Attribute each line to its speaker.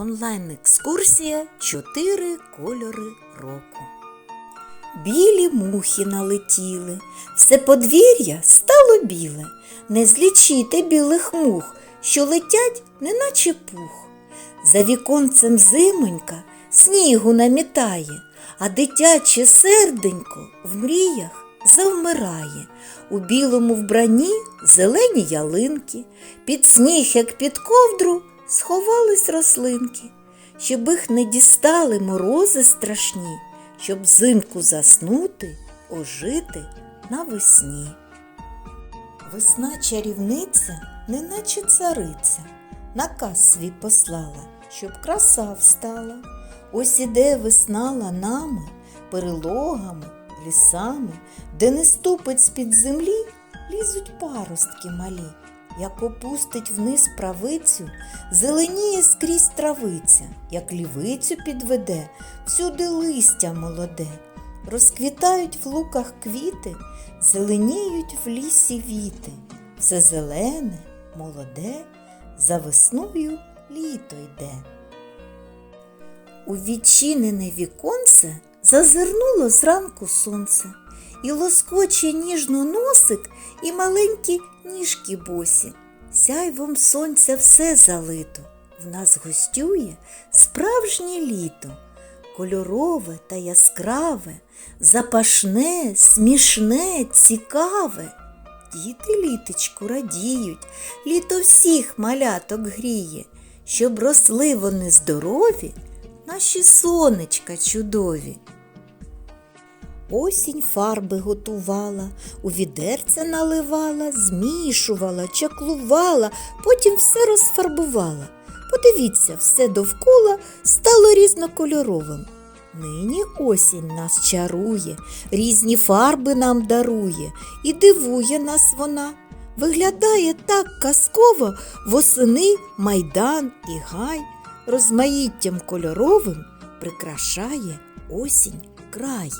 Speaker 1: Онлайн-екскурсія Чотири кольори року. Білі мухи налетіли, все подвір'я стало біле. Не злічити білих мух, що летять, неначе пух. За віконцем зимонька снігу намітає, а дитяче серденько в мріях завмирає. У білому вбранні зелені ялинки, під сніг, як під ковдру, сховались рослинки, щоб їх не дістали морози страшні, щоб взимку заснути, ожити навесні. Весна чарівниця, неначе цариця, наказ свій послала, щоб краса встала. Ось іде весна ланами, перелогами, лісами, де не ступить з-під землі, лізуть паростки малі. Як опустить вниз правицю, зеленіє скрізь травиця, як лівицю підведе, всюди листя молоде. Розквітають в луках квіти, зеленіють в лісі віти. Все зелене, молоде, за весною літо йде. У відчинене віконце зазирнуло зранку сонце, і лоскоче ніжно носик і маленькі ніжки босі. Сяйвом сонця все залито, в нас гостює справжнє літо, кольорове та яскраве, запашне, смішне, цікаве. Діти літочку радіють, літо всіх маляток гріє, щоб росли вони здорові, наші сонечка чудові. Осінь фарби готувала, у відерця наливала, змішувала, чаклувала, потім все розфарбувала. Подивіться, все довкола стало різнокольоровим. Нині осінь нас чарує, різні фарби нам дарує і дивує нас вона. Виглядає так казково восени майдан і гай, розмаїттям кольоровим прикрашає осінь край.